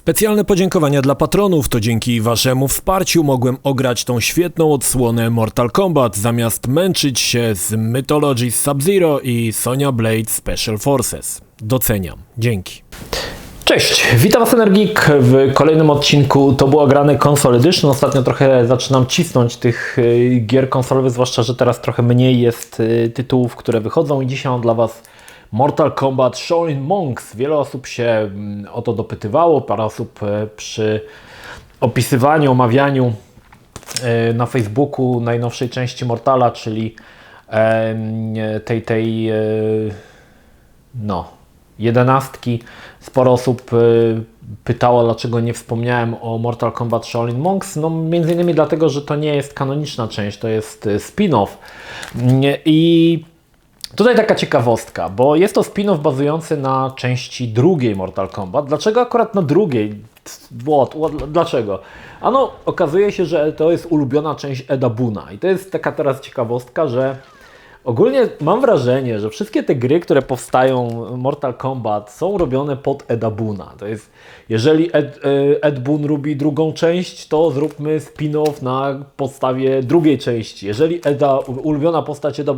Specjalne podziękowania dla patronów, to dzięki waszemu wsparciu mogłem ograć tą świetną odsłonę Mortal Kombat, zamiast męczyć się z Mythology Sub-Zero i Sonya Blade Special Forces. Doceniam. Dzięki. Cześć, witam Was Energik w kolejnym odcinku To była grane Console Edition. Ostatnio trochę zaczynam cisnąć tych y, gier konsolowych, zwłaszcza, że teraz trochę mniej jest y, tytułów, które wychodzą i dzisiaj mam dla Was Mortal Kombat Shaolin Monks. Wiele osób się mm, o to dopytywało, parę osób e, przy opisywaniu, omawianiu e, na Facebooku najnowszej części Mortala, czyli e, tej, tej no, jedenastki. Sporo osób pytało, dlaczego nie wspomniałem o Mortal Kombat Shaolin Monks. No, między innymi dlatego, że to nie jest kanoniczna część, to jest spin-off. I Tutaj taka ciekawostka, bo jest to spin-off bazujący na części drugiej Mortal Kombat. Dlaczego akurat na drugiej? What? What? Dlaczego? Ano, okazuje się, że to jest ulubiona część Eda Buna. I to jest taka teraz ciekawostka, że Ogólnie mam wrażenie, że wszystkie te gry, które powstają Mortal Kombat są robione pod Eda Boona. To jest, jeżeli Ed, e, Ed Boon robi drugą część, to zróbmy spin-off na podstawie drugiej części. Jeżeli Eda, ulubiona postać Eda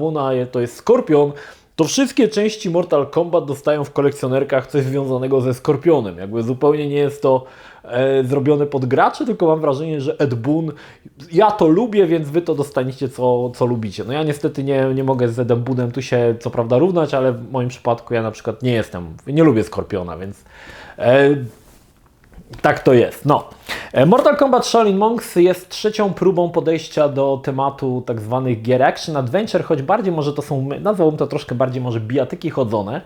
to jest Skorpion, to wszystkie części Mortal Kombat dostają w kolekcjonerkach coś związanego ze Skorpionem. Jakby zupełnie nie jest to e, zrobione pod graczy, tylko mam wrażenie, że Ed Boon, ja to lubię, więc wy to dostaniecie, co, co lubicie. No ja niestety nie, nie mogę z Edem Boonem tu się co prawda równać, ale w moim przypadku ja na przykład nie jestem, nie lubię Skorpiona, więc e, tak to jest. No. E, Mortal Kombat Shaolin Monks jest trzecią próbą podejścia do tematu tak zwanych gier action adventure, choć bardziej może to są, nazwałbym to troszkę bardziej może bijatyki chodzone.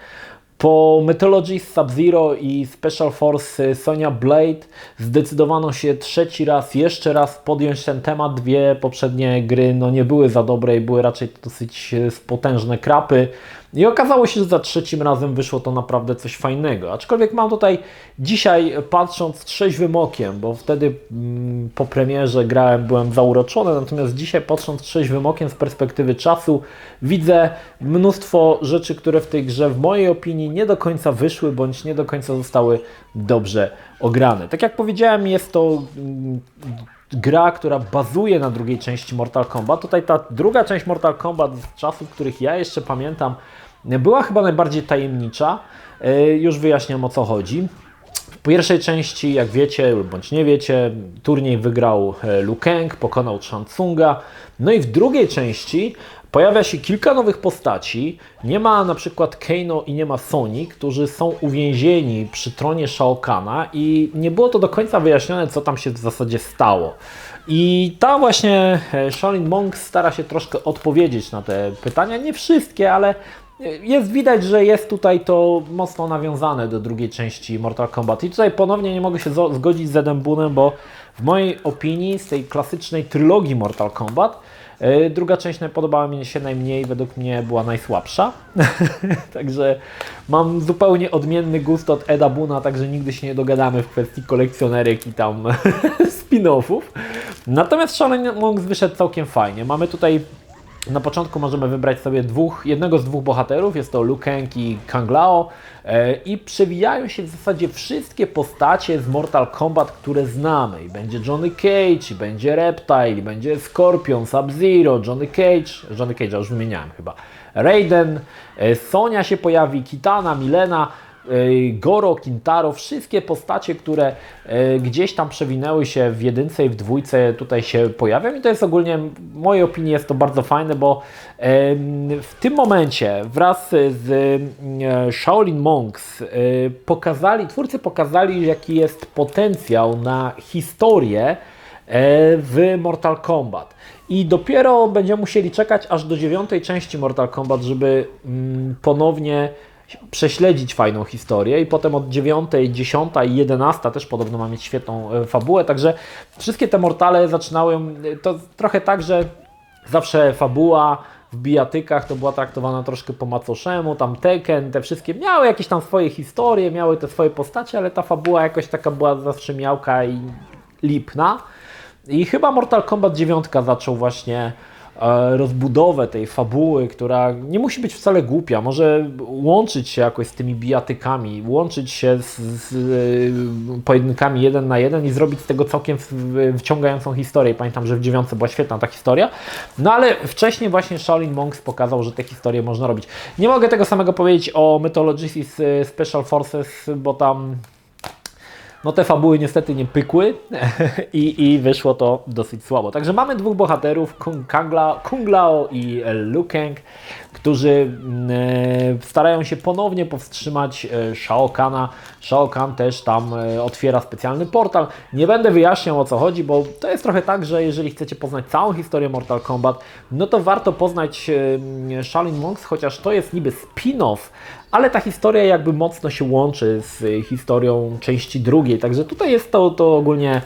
Po Mythology Sub-Zero i Special Force Sonya Blade zdecydowano się trzeci raz, jeszcze raz podjąć ten temat. Dwie poprzednie gry no, nie były za dobre i były raczej dosyć potężne krapy. I okazało się, że za trzecim razem wyszło to naprawdę coś fajnego. Aczkolwiek mam tutaj dzisiaj, patrząc trzeźwym okiem, bo wtedy mm, po premierze grałem, byłem zauroczony, natomiast dzisiaj patrząc trzeźwym okiem z perspektywy czasu, widzę mnóstwo rzeczy, które w tej grze w mojej opinii nie do końca wyszły, bądź nie do końca zostały dobrze ograne. Tak jak powiedziałem, jest to mm, gra, która bazuje na drugiej części Mortal Kombat. Tutaj ta druga część Mortal Kombat z czasów, których ja jeszcze pamiętam, była chyba najbardziej tajemnicza. E, już wyjaśniam o co chodzi. W pierwszej części, jak wiecie bądź nie wiecie, turniej wygrał e, Liu Kang, pokonał Tsunga. No i w drugiej części pojawia się kilka nowych postaci. Nie ma na przykład Kano i nie ma Sony, którzy są uwięzieni przy tronie Shao Kahna i nie było to do końca wyjaśnione, co tam się w zasadzie stało. I ta właśnie e, Shaolin Monk stara się troszkę odpowiedzieć na te pytania. Nie wszystkie, ale jest widać, że jest tutaj to mocno nawiązane do drugiej części Mortal Kombat. I tutaj ponownie nie mogę się zgodzić z Edem Boonem, bo w mojej opinii z tej klasycznej trylogii Mortal Kombat e, druga część podobała mi się najmniej, według mnie była najsłabsza. także mam zupełnie odmienny gust od Eda Boona, także nigdy się nie dogadamy w kwestii kolekcjonerek i tam spin-offów. Natomiast Shaolin Monks wyszedł całkiem fajnie. Mamy tutaj na początku możemy wybrać sobie dwóch, jednego z dwóch bohaterów, jest to Liu Kang i Kang Lao e, i przewijają się w zasadzie wszystkie postacie z Mortal Kombat, które znamy. I będzie Johnny Cage, i będzie Reptile, i będzie Scorpion, Sub-Zero, Johnny Cage, Johnny Cage, już wymieniałem chyba, Raiden, e, Sonia się pojawi, Kitana, Milena, Goro, Kintaro, wszystkie postacie, które e, gdzieś tam przewinęły się w jedynce i w dwójce tutaj się pojawią i to jest ogólnie, w mojej opinii jest to bardzo fajne, bo w tym momencie wraz z e, Shaolin Monks e, pokazali, twórcy pokazali jaki jest potencjał na historię w Mortal Kombat. I dopiero będziemy musieli czekać aż do dziewiątej części Mortal Kombat, żeby mm, ponownie prześledzić fajną historię i potem od 9, 10 i 11 też podobno ma mieć świetną e, fabułę, także wszystkie te mortale zaczynały, to trochę tak, że zawsze fabuła w bijatykach to była traktowana troszkę po macoszemu, tam Tekken, te wszystkie miały jakieś tam swoje historie, miały te swoje postacie, ale ta fabuła jakoś taka była zawsze miałka i lipna. I chyba Mortal Kombat 9 zaczął właśnie rozbudowę tej fabuły, która nie musi być wcale głupia, może łączyć się jakoś z tymi bijatykami, łączyć się z, z e, pojedynkami jeden na jeden i zrobić z tego całkiem wciągającą historię. Pamiętam, że w dziewiątce była świetna ta historia, no ale wcześniej właśnie Shaolin Monks pokazał, że te historie można robić. Nie mogę tego samego powiedzieć o Mythologies Special Forces, bo tam no te fabuły niestety nie pykły i, i wyszło to dosyć słabo. Także mamy dwóch bohaterów, Kung, Kangla, Kung Lao i Liu Kang, którzy mm, e, starają się ponownie powstrzymać e, Shao Kana. Shao Kahn też tam e, otwiera specjalny portal. Nie będę wyjaśniał o co chodzi, bo to jest trochę tak, że jeżeli chcecie poznać całą historię Mortal Kombat, no to warto poznać e, Shaolin Monks, chociaż to jest niby spin-off, ale ta historia jakby mocno się łączy z historią części drugiej, także tutaj jest to, to ogólnie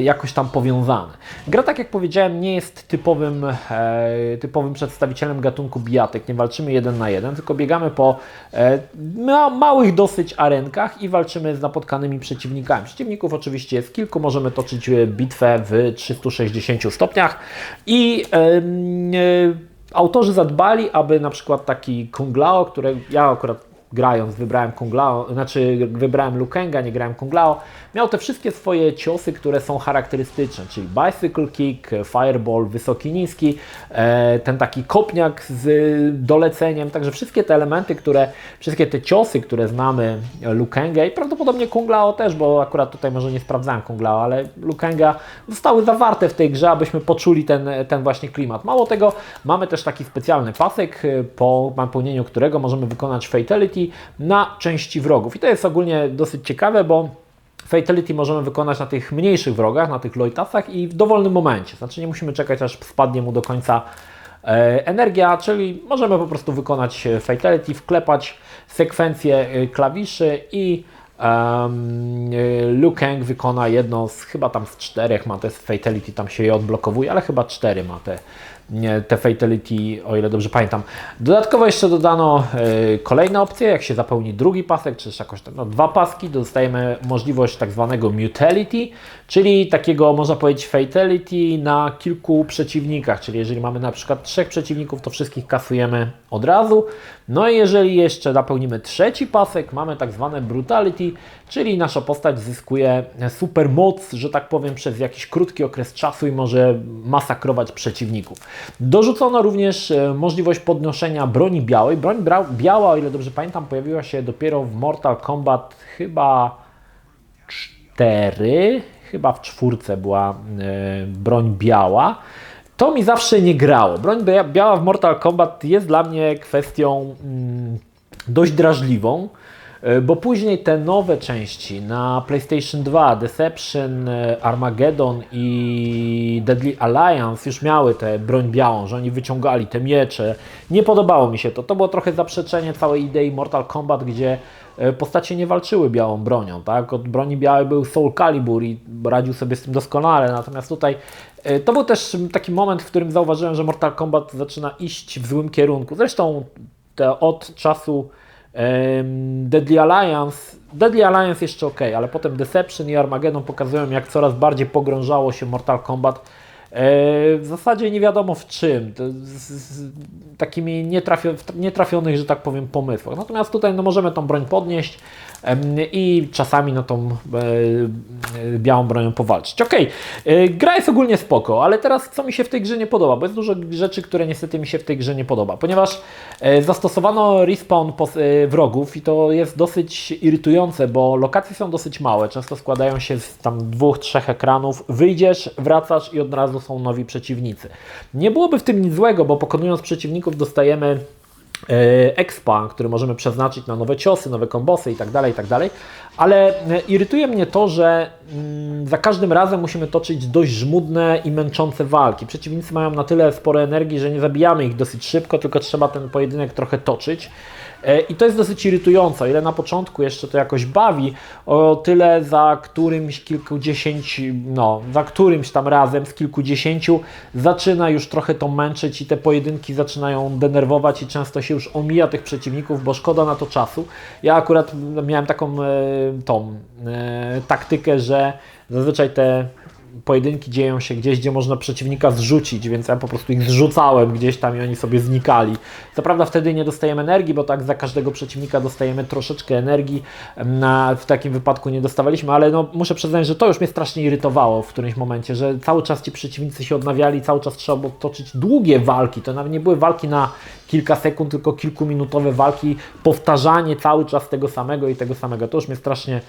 jakoś tam powiązane. Gra, tak jak powiedziałem, nie jest typowym, e, typowym przedstawicielem gatunku bijatek, nie walczymy jeden na jeden, tylko biegamy po e, ma, małych dosyć arenkach i walczymy z napotkanymi przeciwnikami. Przeciwników oczywiście jest kilku, możemy toczyć e, bitwę w 360 stopniach i autorzy zadbali, aby na przykład taki Kung Lao, które ja akurat grając wybrałem Kung Lao, znaczy wybrałem Lukenga, nie grałem Kung Lao, miał te wszystkie swoje ciosy, które są charakterystyczne, czyli bicycle kick, fireball, wysoki, niski, e, ten taki kopniak z doleceniem, także wszystkie te elementy, które, wszystkie te ciosy, które znamy Lukenga i prawdopodobnie Kung Lao też, bo akurat tutaj może nie sprawdzałem Kung Lao, ale Lukenga zostały zawarte w tej grze, abyśmy poczuli ten, ten właśnie klimat. Mało tego, mamy też taki specjalny pasek, po napełnieniu którego możemy wykonać fatality na części wrogów. I to jest ogólnie dosyć ciekawe, bo Fatality możemy wykonać na tych mniejszych wrogach, na tych Loitasach i w dowolnym momencie. Znaczy nie musimy czekać, aż spadnie mu do końca e, energia, czyli możemy po prostu wykonać e, Fatality, wklepać sekwencję e, klawiszy i um, Liu Kang wykona jedno z chyba tam z czterech, ma te Fatality, tam się je odblokowuje, ale chyba cztery ma te, te Fatality, o ile dobrze pamiętam. Dodatkowo jeszcze dodano e, kolejne opcje, jak się zapełni drugi pasek, czy jakoś tam, no, dwa paski, dostajemy możliwość tak zwanego Mutality, czyli takiego można powiedzieć Fatality na kilku przeciwnikach, czyli jeżeli mamy na przykład trzech przeciwników, to wszystkich kasujemy od razu. No i jeżeli jeszcze napełnimy trzeci pasek, mamy tak zwane Brutality, czyli nasza postać zyskuje super moc, że tak powiem, przez jakiś krótki okres czasu i może masakrować przeciwników. Dorzucono również e, możliwość podnoszenia broni białej. Broń biała, o ile dobrze pamiętam, pojawiła się dopiero w Mortal Kombat chyba 4, chyba w czwórce była e, broń biała. To mi zawsze nie grało. Broń bia- biała w Mortal Kombat jest dla mnie kwestią mm, dość drażliwą, e, bo później te nowe części na PlayStation 2, Deception, e, Armageddon i Deadly Alliance już miały tę broń białą, że oni wyciągali te miecze. Nie podobało mi się to. To było trochę zaprzeczenie całej idei Mortal Kombat, gdzie e, postacie nie walczyły białą bronią, tak? Od broni białej był Soul Calibur i radził sobie z tym doskonale, natomiast tutaj to był też taki moment, w którym zauważyłem, że Mortal Kombat zaczyna iść w złym kierunku. Zresztą te, od czasu em, Deadly Alliance, Deadly Alliance jeszcze ok, ale potem Deception i Armageddon pokazują, jak coraz bardziej pogrążało się Mortal Kombat e, w zasadzie nie wiadomo w czym, z, takimi nietrafionych, że tak powiem, pomysłach. Natomiast tutaj no, możemy tą broń podnieść i czasami na tą e, białą bronią powalczyć. Okej, e, gra jest ogólnie spoko, ale teraz co mi się w tej grze nie podoba, bo jest dużo rzeczy, które niestety mi się w tej grze nie podoba, ponieważ e, zastosowano respawn wrogów i to jest dosyć irytujące, bo lokacje są dosyć małe, często składają się z tam dwóch, trzech ekranów, wyjdziesz, wracasz i od razu są nowi przeciwnicy. Nie byłoby w tym nic złego, bo pokonując przeciwników dostajemy expa, który możemy przeznaczyć na nowe ciosy, nowe kombosy i tak dalej, i tak dalej. Ale e, irytuje mnie to, że mm, za każdym razem musimy toczyć dość żmudne i męczące walki. Przeciwnicy mają na tyle sporo energii, że nie zabijamy ich dosyć szybko, tylko trzeba ten pojedynek trochę toczyć. E, I to jest dosyć irytujące. Ile na początku jeszcze to jakoś bawi, o tyle za którymś kilkudziesięciu, no, za którymś tam razem z kilkudziesięciu zaczyna już trochę to męczyć i te pojedynki zaczynają denerwować i często się już omija tych przeciwników, bo szkoda na to czasu. Ja akurat miałem taką e, tą e, taktykę, że zazwyczaj te pojedynki dzieją się gdzieś, gdzie można przeciwnika zrzucić, więc ja po prostu ich zrzucałem gdzieś tam i oni sobie znikali. Co prawda wtedy nie dostajemy energii, bo tak za każdego przeciwnika dostajemy troszeczkę energii. Na, w takim wypadku nie dostawaliśmy, ale no, muszę przyznać, że to już mnie strasznie irytowało w którymś momencie, że cały czas ci przeciwnicy się odnawiali, cały czas trzeba było toczyć długie walki. To nawet nie były walki na kilka sekund, tylko kilkuminutowe walki, powtarzanie cały czas tego samego i tego samego. To już mnie strasznie,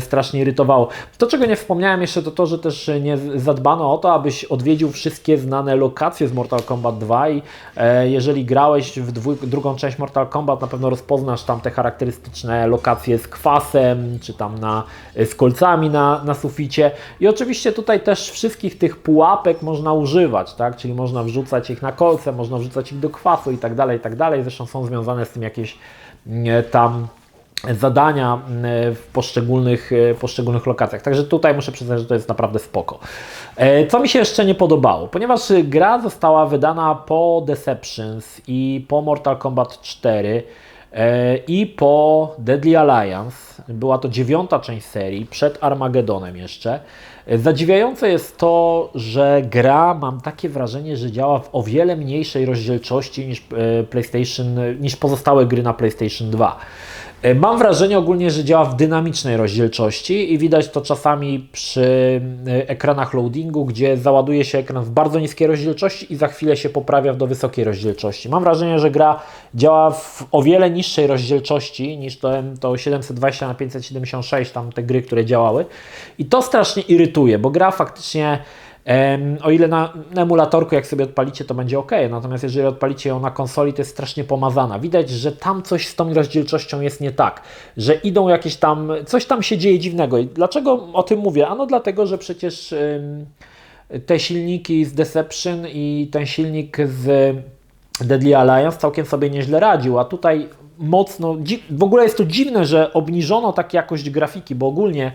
strasznie irytowało. To, czego nie wspomniałem jeszcze, to to, że też nie zadbano o to, abyś odwiedził wszystkie znane lokacje z Mortal Kombat 2 i e, jeżeli grałeś w dwój, drugą część Mortal Kombat, na pewno rozpoznasz tam te charakterystyczne lokacje z kwasem, czy tam na, z kolcami na, na suficie. I oczywiście tutaj też wszystkich tych pułapek można używać, tak? Czyli można wrzucać ich na kolce, można wrzucać ich do kwasu i tak dalej, i tak dalej. Zresztą są związane z tym jakieś e, tam zadania e, w poszczególnych, e, poszczególnych lokacjach. Także tutaj muszę przyznać, że to jest naprawdę spoko. Co mi się jeszcze nie podobało? Ponieważ gra została wydana po Deceptions i po Mortal Kombat 4 i po Deadly Alliance, była to dziewiąta część serii, przed Armagedonem jeszcze, Zadziwiające jest to, że gra, mam takie wrażenie, że działa w o wiele mniejszej rozdzielczości niż e, PlayStation, niż pozostałe gry na PlayStation 2. E, mam wrażenie ogólnie, że działa w dynamicznej rozdzielczości i widać to czasami przy e, ekranach loadingu, gdzie załaduje się ekran w bardzo niskiej rozdzielczości i za chwilę się poprawia do wysokiej rozdzielczości. Mam wrażenie, że gra działa w o wiele niższej rozdzielczości niż to, to 720 na 576 tam te gry, które działały. I to strasznie irytuje, bo gra faktycznie o ile na, emulatorku, jak sobie odpalicie, to będzie ok, natomiast jeżeli odpalicie ją na konsoli, to jest strasznie pomazana. Widać, że tam coś z tą rozdzielczością jest nie tak, że idą jakieś tam, coś tam się dzieje dziwnego. I dlaczego o tym mówię? Ano dlatego, że przecież te silniki z Deception i ten silnik z Deadly Alliance całkiem sobie nieźle radził, a tutaj mocno, w ogóle jest to dziwne, że obniżono tak jakość grafiki, bo ogólnie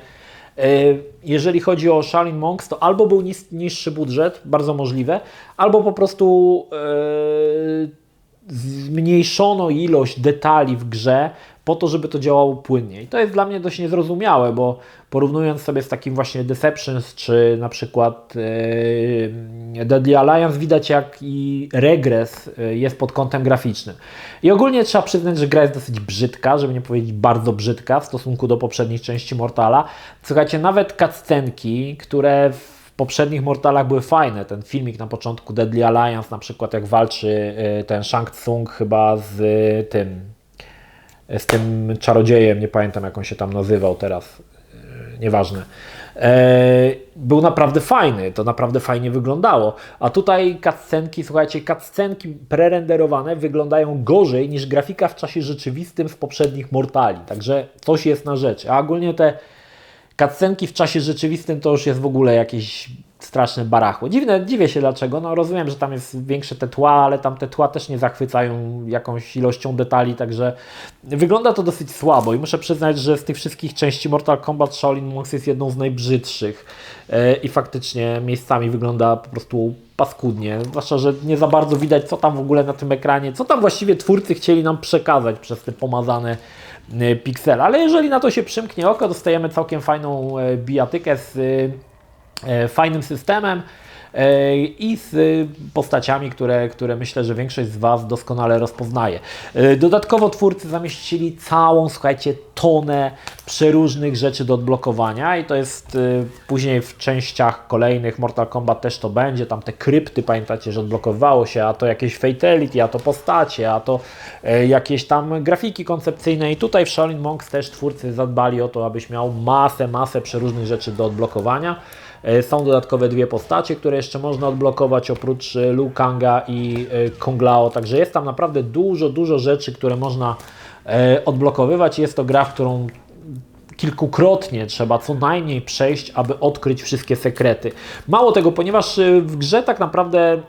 jeżeli chodzi o Shaolin Monks, to albo był niższy budżet, bardzo możliwe, albo po prostu e, zmniejszono ilość detali w grze po to, żeby to działało płynnie. I to jest dla mnie dość niezrozumiałe, bo porównując sobie z takim właśnie Deceptions, czy na przykład yy, Deadly Alliance, widać jak i regres e, jest pod kątem graficznym. I ogólnie trzeba przyznać, że gra jest dosyć brzydka, żeby nie powiedzieć bardzo brzydka w stosunku do poprzednich części Mortala. Słuchajcie, nawet cutscenki, które w poprzednich Mortalach były fajne. Ten filmik na początku Deadly Alliance, na przykład jak walczy e, ten Shang Tsung chyba z tym z tym czarodziejem, nie pamiętam jak on się tam nazywał teraz, nieważne. E, był naprawdę fajny, to naprawdę fajnie wyglądało. A tutaj cutscenki, słuchajcie, cutscenki prerenderowane wyglądają gorzej niż grafika w czasie rzeczywistym z poprzednich Mortali. Także coś jest na rzecz. A ogólnie te cutscenki w czasie rzeczywistym to już jest w ogóle jakieś straszne barachło. Dziwne, dziwię się dlaczego. No rozumiem, że tam jest większe te tła, ale tam te tła też nie zachwycają jakąś ilością detali, także wygląda to dosyć słabo i muszę przyznać, że z tych wszystkich części Mortal Kombat Shaolin Monks jest jedną z najbrzydszych e, i faktycznie miejscami wygląda po prostu paskudnie, zwłaszcza, że nie za bardzo widać co tam w ogóle na tym ekranie, co tam właściwie twórcy chcieli nam przekazać przez te pomazane e, piksele, ale jeżeli na to się przymknie oko, dostajemy całkiem fajną e, bijatykę z E, fajnym systemem i z postaciami, które, które myślę, że większość z Was doskonale rozpoznaje. E, dodatkowo twórcy zamieścili całą, słuchajcie, tonę przeróżnych rzeczy do odblokowania i to jest później w częściach kolejnych Mortal Kombat też to będzie, tam te krypty, pamiętacie, że odblokowało się, a to jakieś fatality, a to postacie, a to jakieś tam grafiki koncepcyjne i tutaj w Shaolin Monks też twórcy zadbali o to, abyś miał masę, masę przeróżnych rzeczy do odblokowania. E, są dodatkowe dwie postacie, które jeszcze można odblokować oprócz e, Liu Kanga i e, Kung Lao, także jest tam naprawdę dużo, dużo rzeczy, które można odblokowywać. Jest to gra, w którą kilkukrotnie trzeba co najmniej przejść, aby odkryć wszystkie sekrety. Mało tego, ponieważ w grze tak naprawdę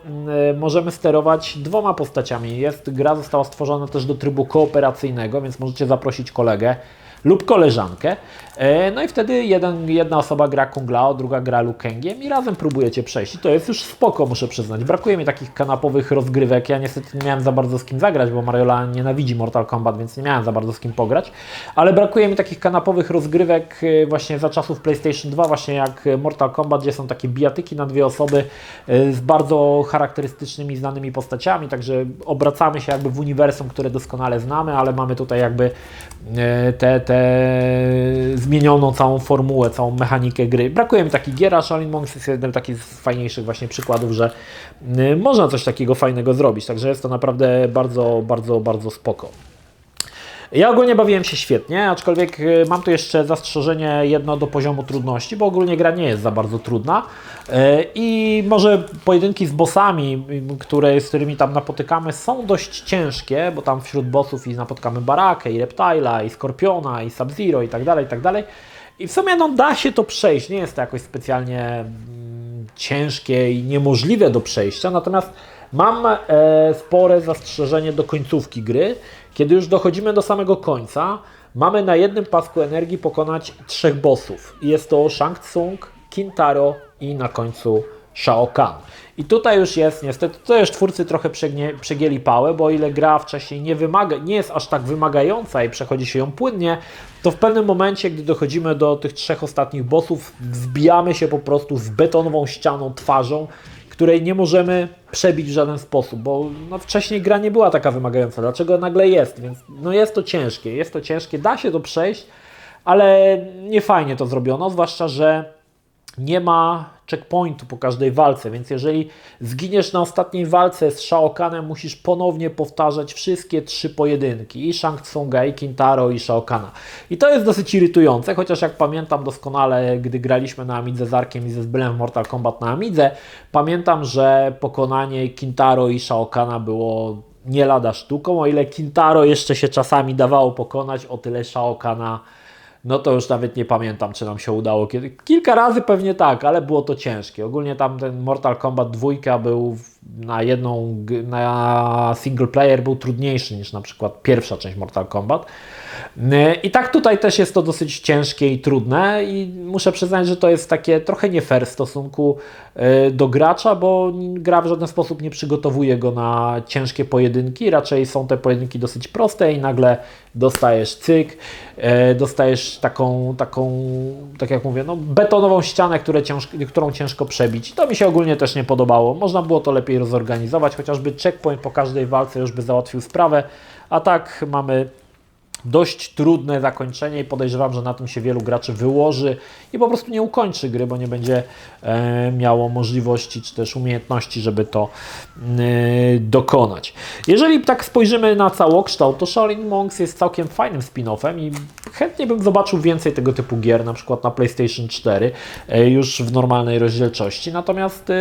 możemy sterować dwoma postaciami. Jest, gra została stworzona też do trybu kooperacyjnego, więc możecie zaprosić kolegę lub koleżankę. E, No i wtedy jeden, jedna osoba gra Kung Lao, druga gra Liu Kangiem i razem próbujecie przejść. I to jest już spoko, muszę przyznać. Brakuje mi takich kanapowych rozgrywek. Ja niestety nie miałem za bardzo z kim zagrać, bo Mariola nienawidzi Mortal Kombat, więc nie miałem za bardzo z kim pograć. Ale brakuje mi takich kanapowych rozgrywek e, właśnie za czasów PlayStation 2, właśnie jak Mortal Kombat, gdzie są takie bijatyki na dwie osoby e, z bardzo charakterystycznymi, znanymi postaciami, także obracamy się jakby w uniwersum, które doskonale znamy, ale mamy tutaj jakby te, te zmienioną całą formułę, całą mechanikę gry. Brakuje mi takich gier, a Shaolin Monks jest jednym takich z fajniejszych właśnie przykładów, że y, można coś takiego fajnego zrobić, także jest to naprawdę bardzo, bardzo, bardzo spoko. Ja ogólnie bawiłem się świetnie, aczkolwiek y, mam tu jeszcze zastrzeżenie jedno do poziomu trudności, bo ogólnie gra nie jest za bardzo trudna. Y, i może pojedynki z bossami, y, które, z którymi tam napotykamy są dość ciężkie, bo tam wśród bossów i napotkamy Barakę, i Reptile'a, i Skorpiona, i Sub-Zero i tak dalej, i tak dalej. I w sumie no, da się to przejść, nie jest to jakoś specjalnie mm, ciężkie i niemożliwe do przejścia, natomiast mam e, spore zastrzeżenie do końcówki gry, kiedy już dochodzimy do samego końca, mamy na jednym pasku energii pokonać trzech bossów. Jest to Shang Tsung, Kintaro i na końcu Shao Kahn. I tutaj już jest, niestety, to już twórcy trochę przegięli pałę, bo o ile gra wcześniej nie, wymaga, nie jest aż tak wymagająca i przechodzi się ją płynnie, to w pewnym momencie, gdy dochodzimy do tych trzech ostatnich bossów, wbijamy się po prostu z betonową ścianą twarzą, której nie możemy przebić w żaden sposób, bo no, wcześniej gra nie była taka wymagająca. Dlaczego nagle jest? Więc no, jest to ciężkie, jest to ciężkie, da się to przejść, ale nie fajnie to zrobiono, zwłaszcza, że nie ma checkpointu po każdej walce, więc jeżeli zginiesz na ostatniej walce z Shao Kahnem, musisz ponownie powtarzać wszystkie trzy pojedynki, i Shang Tsunga, i Kintaro, i Shao Kahna. I to jest dosyć irytujące, chociaż jak pamiętam doskonale, gdy graliśmy na Amidze z Arkiem i ze Zbylem w Mortal Kombat na Amidze, pamiętam, że pokonanie Kintaro i Shao Kahna było nie lada sztuką, o ile Kintaro jeszcze się czasami dawało pokonać, o tyle Shao Kahna no to już nawet nie pamiętam, czy nam się udało. Kiedy, kilka razy pewnie tak, ale było to ciężkie. Ogólnie tam ten Mortal Kombat 2 był na jedną, na single player był trudniejszy niż na przykład pierwsza część Mortal Kombat. Yy, I tak tutaj też jest to dosyć ciężkie i trudne i muszę przyznać, że to jest takie trochę nie fair w stosunku yy, do gracza, bo gra w żaden sposób nie przygotowuje go na ciężkie pojedynki, raczej są te pojedynki dosyć proste i nagle dostajesz cyk, yy, dostajesz taką, taką, tak jak mówię, no betonową ścianę, ciężko, którą ciężko przebić. To mi się ogólnie też nie podobało. Można było to lepiej rozorganizować, chociażby checkpoint po każdej walce już by załatwił sprawę, a tak mamy dość trudne zakończenie i podejrzewam, że na tym się wielu graczy wyłoży i po prostu nie ukończy gry, bo nie będzie e, miało możliwości czy też umiejętności, żeby to e, dokonać. Jeżeli tak spojrzymy na całokształt, to Shaolin Monks jest całkiem fajnym spin-offem i chętnie bym zobaczył więcej tego typu gier, na przykład na PlayStation 4, e, już w normalnej rozdzielczości. Natomiast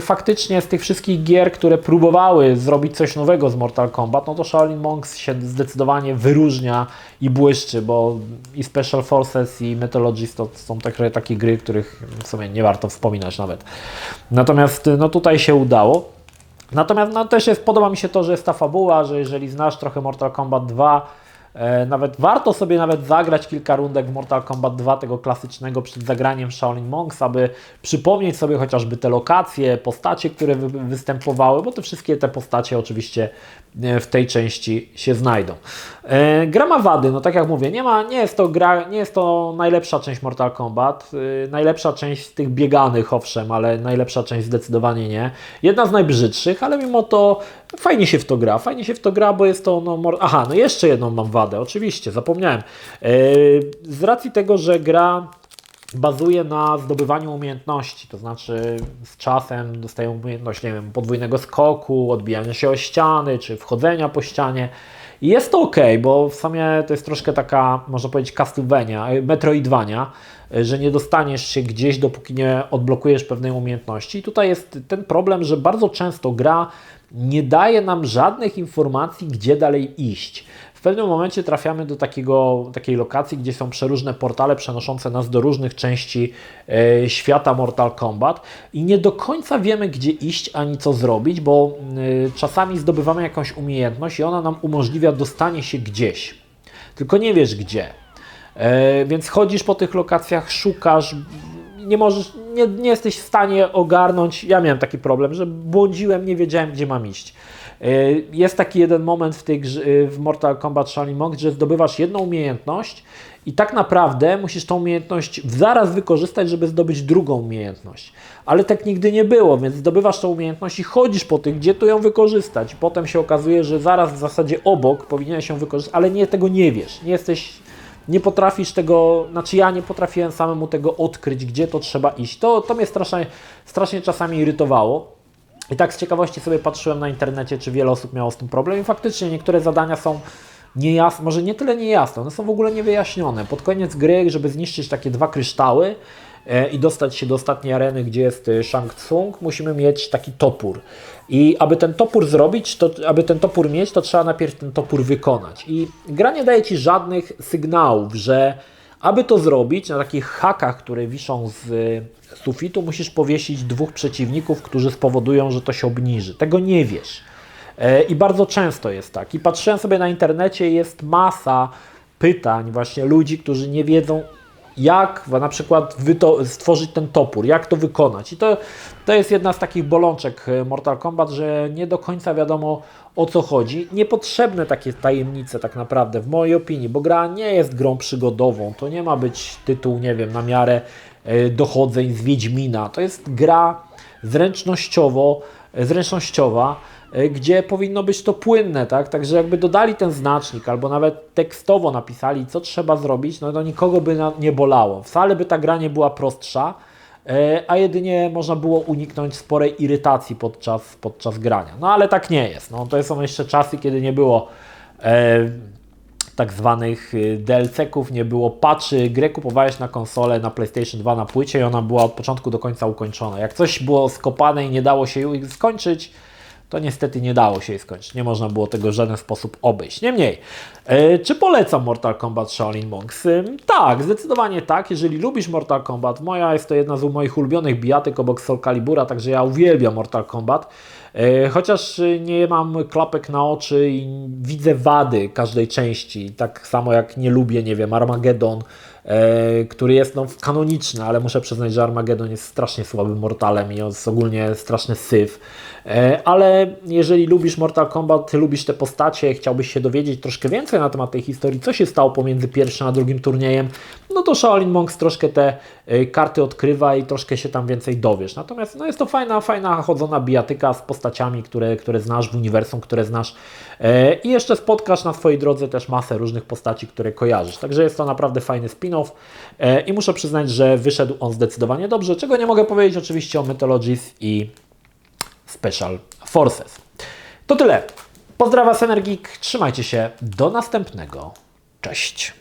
faktycznie z tych wszystkich gier, które próbowały zrobić coś nowego z Mortal Kombat, no to Shaolin Monks się zdecydowanie wyróżnia i błyszczy, bo i Special Forces i Mythologist to są takie, takie gry, których w sumie nie warto wspominać nawet. Natomiast no tutaj się udało. Natomiast no, też jest, podoba mi się to, że jest ta fabuła, że jeżeli znasz trochę Mortal Kombat 2, e, nawet warto sobie nawet zagrać kilka rundek w Mortal Kombat 2 tego klasycznego przed zagraniem Shaolin Monks, aby przypomnieć sobie chociażby te lokacje, postacie, które wy, występowały, bo te wszystkie te postacie oczywiście e, w tej części się znajdą. E, gra ma wady, no tak jak mówię, nie, ma, nie, jest to gra, nie jest to najlepsza część Mortal Kombat, e, najlepsza część z tych bieganych owszem, ale najlepsza część zdecydowanie nie. Jedna z najbrzydszych, ale mimo to fajnie się w to gra, fajnie się w to gra, bo jest to, no, aha, no jeszcze jedną mam wadę, oczywiście, zapomniałem. E, z racji tego, że gra bazuje na zdobywaniu umiejętności, to znaczy z czasem dostaję umiejętność, nie wiem, podwójnego skoku, odbijania się o ściany, czy wchodzenia po ścianie. I jest to ok, bo w sumie to jest troszkę taka, można powiedzieć, Castlevania, e, Metroidvania, e, że nie dostaniesz się gdzieś, dopóki nie odblokujesz pewnej umiejętności. I tutaj jest ten problem, że bardzo często gra nie daje nam żadnych informacji, gdzie dalej iść. Pewnym momencie trafiamy do takiego, takiej lokacji, gdzie są przeróżne portale przenoszące nas do różnych części e, świata Mortal Kombat i nie do końca wiemy, gdzie iść ani co zrobić, bo e, czasami zdobywamy jakąś umiejętność i ona nam umożliwia dostanie się gdzieś. Tylko nie wiesz gdzie. E, więc chodzisz po tych lokacjach, szukasz, nie możesz, nie, nie jesteś w stanie ogarnąć. Ja miałem taki problem, że błądziłem, nie wiedziałem, gdzie mam iść. E, Jest taki jeden moment w, tej grze, e, w Mortal Kombat Shaolin Monk, że zdobywasz jedną umiejętność i tak naprawdę musisz tą umiejętność zaraz wykorzystać, żeby zdobyć drugą umiejętność. Ale tak nigdy nie było, więc zdobywasz tą umiejętność i chodzisz po tych, gdzie tu ją wykorzystać. Potem się okazuje, że zaraz w zasadzie obok powinieneś ją wykorzystać, ale nie tego nie wiesz. Nie jesteś nie potrafisz tego, znaczy ja nie potrafiłem samemu tego odkryć, gdzie to trzeba iść. To, to mnie strasznie, strasznie czasami irytowało. I tak z ciekawości sobie patrzyłem na internecie, czy wiele osób miało z tym problem i faktycznie niektóre zadania są niejasne, może nie tyle niejasne, one są w ogóle niewyjaśnione. Pod koniec gry, żeby zniszczyć takie dwa kryształy e, i dostać się do ostatniej areny, gdzie jest e, Shang Tsung, musimy mieć taki topór. I aby ten topór zrobić, to, aby ten topór mieć, to trzeba najpierw ten topór wykonać. I gra nie daje Ci żadnych sygnałów, że aby to zrobić, na takich hakach, które wiszą z sufitu, musisz powiesić dwóch przeciwników, którzy spowodują, że to się obniży. Tego nie wiesz. E, I bardzo często jest tak. I patrzyłem sobie na internecie, jest masa pytań właśnie ludzi, którzy nie wiedzą, jak na przykład stworzyć ten topór, jak to wykonać. I to, to jest jedna z takich bolączek e, Mortal Kombat, że nie do końca wiadomo o co chodzi. Niepotrzebne takie tajemnice tak naprawdę, w mojej opinii, bo gra nie jest grą przygodową. To nie ma być tytuł, nie wiem, na miarę e, dochodzeń z Wiedźmina. To jest gra zręcznościowo, e, zręcznościowa, gdzie powinno być to płynne, tak? Także jakby dodali ten znacznik, albo nawet tekstowo napisali, co trzeba zrobić, no to nikogo by nie bolało. Wcale by ta gra nie była prostsza, e, a jedynie można było uniknąć sporej irytacji podczas, podczas grania. No ale tak nie jest. No, to są jeszcze czasy, kiedy nie było e, tak zwanych y, DLC-ków, nie było patchy, grę kupowałeś na konsolę, na PlayStation 2 na płycie i ona była od początku do końca ukończona. Jak coś było skopane i nie dało się skończyć, to niestety nie dało się jej skończyć. Nie można było tego w żaden sposób obejść. Niemniej, e, czy polecam Mortal Kombat Shaolin Monks? Ym, tak, zdecydowanie tak. Jeżeli lubisz Mortal Kombat, moja jest to jedna z moich ulubionych bijatyk obok Soul Calibura, także ja uwielbiam Mortal Kombat. E, Chociaż y, nie mam klapek na oczy i widzę wady każdej części, tak samo jak nie lubię, nie wiem, Armageddon, e, który jest no, kanoniczny, ale muszę przyznać, że Armageddon jest strasznie słabym Mortalem i jest ogólnie straszny syf. E, Ale jeżeli lubisz Mortal Kombat, lubisz te postacie, chciałbyś się dowiedzieć troszkę więcej na temat tej historii, co się stało pomiędzy pierwszym a drugim turniejem, no to Shaolin Monks troszkę te e, karty odkrywa i troszkę się tam więcej dowiesz. Natomiast no jest to fajna, fajna chodzona bijatyka z postaciami, które, które znasz w uniwersum, które znasz e, i jeszcze spotkasz na swojej drodze też masę różnych postaci, które kojarzysz. Także jest to naprawdę fajny spin-off i muszę przyznać, że wyszedł on zdecydowanie dobrze, czego nie mogę powiedzieć oczywiście o Mythologies i Special Forces. To tyle. Pozdrawiam Synergik, trzymajcie się, do następnego. Cześć.